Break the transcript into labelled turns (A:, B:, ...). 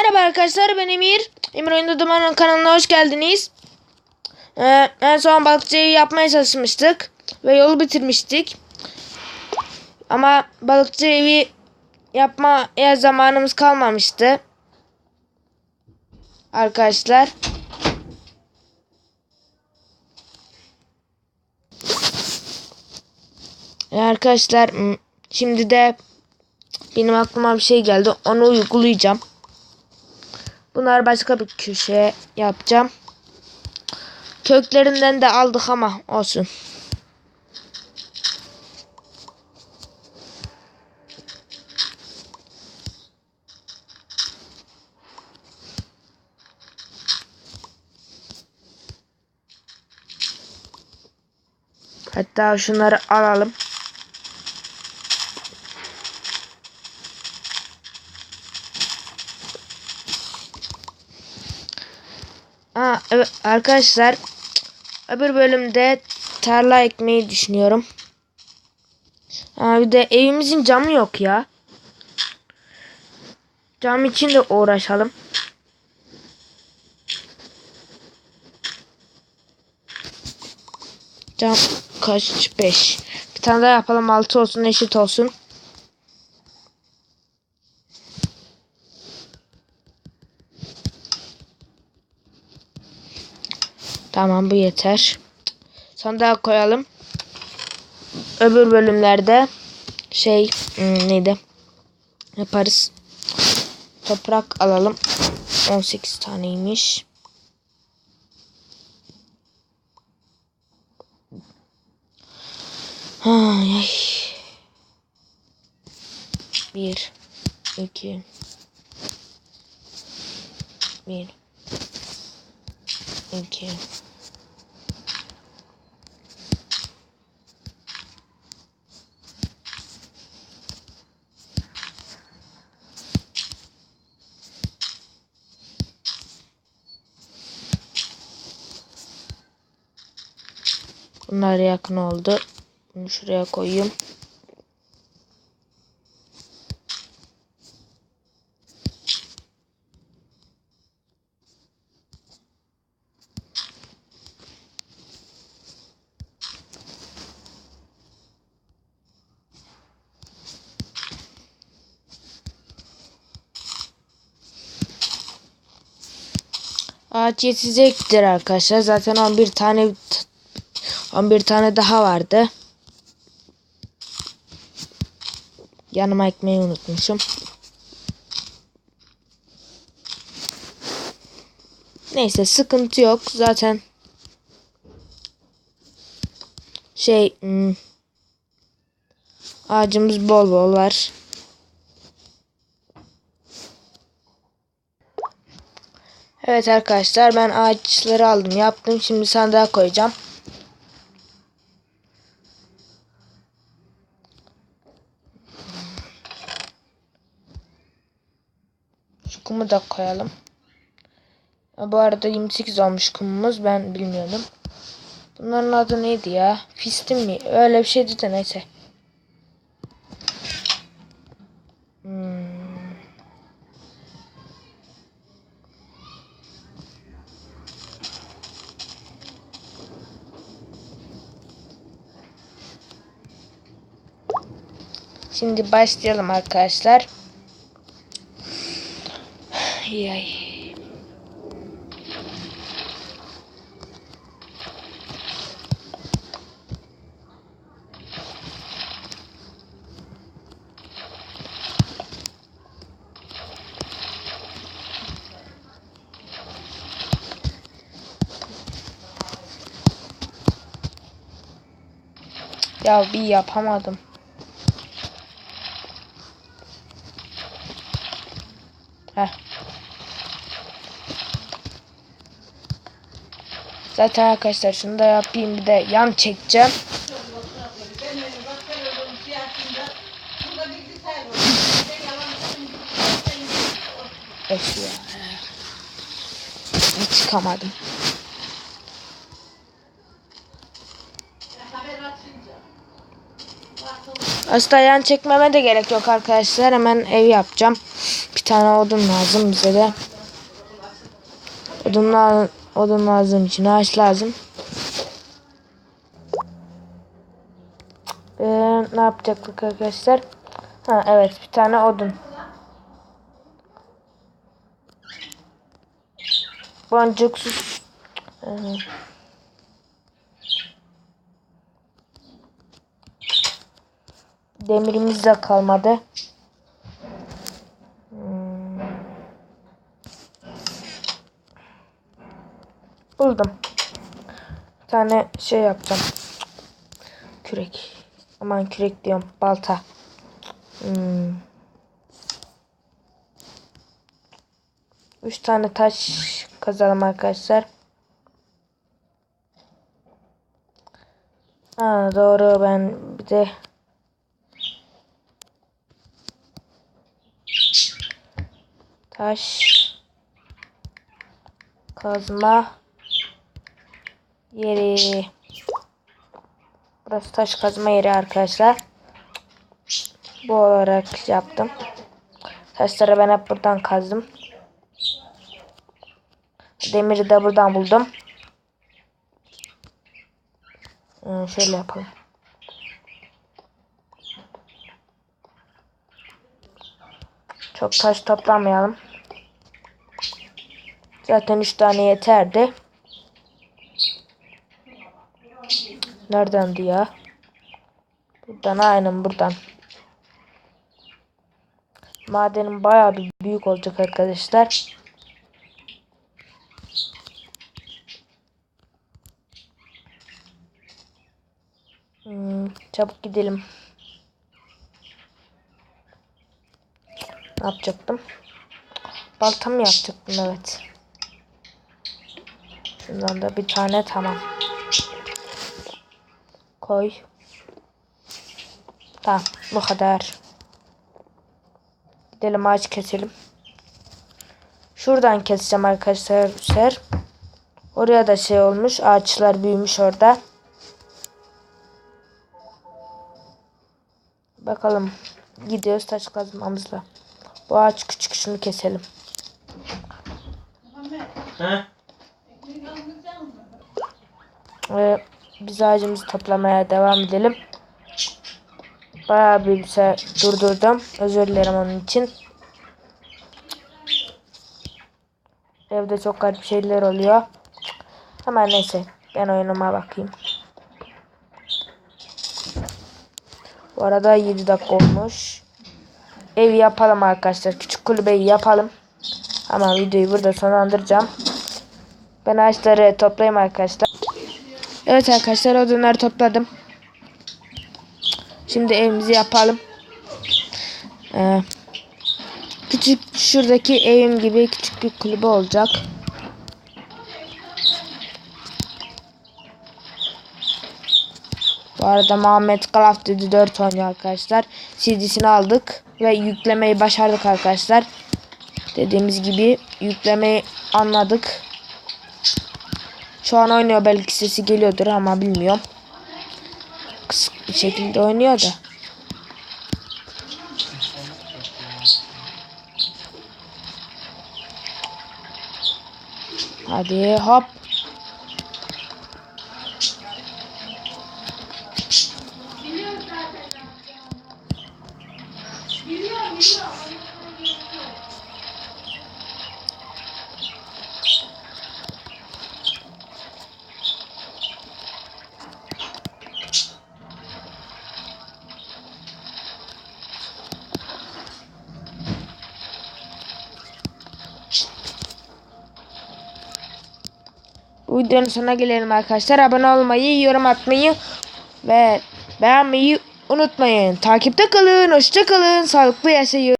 A: Merhaba arkadaşlar ben Emir. Emir Oyunda Duman'ın kanalına hoş geldiniz. Ee, en son balıkçıyı yapmaya çalışmıştık. Ve yolu bitirmiştik. Ama balıkçı evi yapmaya zamanımız kalmamıştı. Arkadaşlar. Ee, arkadaşlar şimdi de benim aklıma bir şey geldi. Onu uygulayacağım. Bunları başka bir köşeye yapacağım. Köklerinden de aldık ama olsun. Hatta şunları alalım. Aa, evet, arkadaşlar öbür bölümde tarla ekmeyi düşünüyorum. Aa, bir de evimizin camı yok ya. Cam için de uğraşalım. Cam kaç? 5. Bir tane daha yapalım. 6 olsun eşit olsun. Tamam bu yeter. Sandığa koyalım. Öbür bölümlerde şey hmm, neydi? Yaparız. Toprak alalım. 18 taneymiş. Ay. Bir, iki, bir, iki. Bunlar yakın oldu. Bunu şuraya koyayım. Ağaç yetecektir arkadaşlar. Zaten 11 tane 11 tane daha vardı. Yanıma ekmeği unutmuşum. Neyse sıkıntı yok. Zaten şey hmm, ağacımız bol bol var. Evet arkadaşlar ben ağaçları aldım yaptım. Şimdi sandığa koyacağım. Kumu da koyalım. Bu arada 28 olmuş kumumuz. Ben bilmiyordum. Bunların adı neydi ya? Fistim mi? Öyle bir şeydi de neyse. Hmm. Şimdi başlayalım arkadaşlar. Ay ay. Ya bir yapamadım. Heh. Zaten arkadaşlar şunu da yapayım bir de yan çekeceğim. Öf ya. Hiç çıkamadım. Aslında yan çekmeme de gerek yok arkadaşlar. Hemen ev yapacağım. Bir tane odun lazım bize de. Odun, la- odun lazım için ağaç lazım. Ee, ne yapacaktık arkadaşlar? Ha evet bir tane odun. Boncuksuz. Ee, Demirimiz de kalmadı. Buldum. Bir tane şey yapacağım. Kürek. Aman kürek diyorum. Balta. Hmm. Üç tane taş kazalım arkadaşlar. Ha doğru ben bir de taş kazma yeri. Burası taş kazma yeri arkadaşlar. Bu olarak yaptım. Taşları ben hep buradan kazdım. Demiri de buradan buldum. Ee, şöyle yapalım. Çok taş toplamayalım. Zaten 3 tane yeterdi. Neredendi ya? Buradan aynen buradan. Madenim bayağı bir büyük olacak arkadaşlar. Hmm, çabuk gidelim. Ne yapacaktım? Balta mı yapacaktım evet. Şundan da bir tane tamam. Koy. Tamam bu kadar. Gidelim ağaç keselim. Şuradan keseceğim arkadaşlar. Oraya da şey olmuş. Ağaçlar büyümüş orada. Bakalım. Gidiyoruz taş kazmamızla. Bu ağaç küçük şunu keselim.
B: He?
A: Ve biz ağacımızı toplamaya devam edelim. Bayağı bir durdurdum. Özür dilerim onun için. Evde çok garip şeyler oluyor. Hemen neyse. Ben oyunuma bakayım. Bu arada 7 dakika olmuş. Evi yapalım arkadaşlar. Küçük kulübeyi yapalım. Ama videoyu burada sonlandıracağım. Ben ağaçları toplayayım arkadaşlar. Evet arkadaşlar odunları topladım. Şimdi evimizi yapalım. Ee, küçük şuradaki evim gibi küçük bir kulübe olacak. Bu arada Muhammed Craft dedi 4 oynuyor arkadaşlar. CD'sini aldık ve yüklemeyi başardık arkadaşlar. Dediğimiz gibi yüklemeyi anladık. Şu an oynuyor belki sesi geliyordur ama bilmiyorum. Kısık bir şekilde oynuyor da. Hadi hop. Bu videonun sonuna gelelim arkadaşlar. Abone olmayı, yorum atmayı ve beğenmeyi unutmayın. Takipte kalın, hoşça kalın, sağlıklı yaşayın.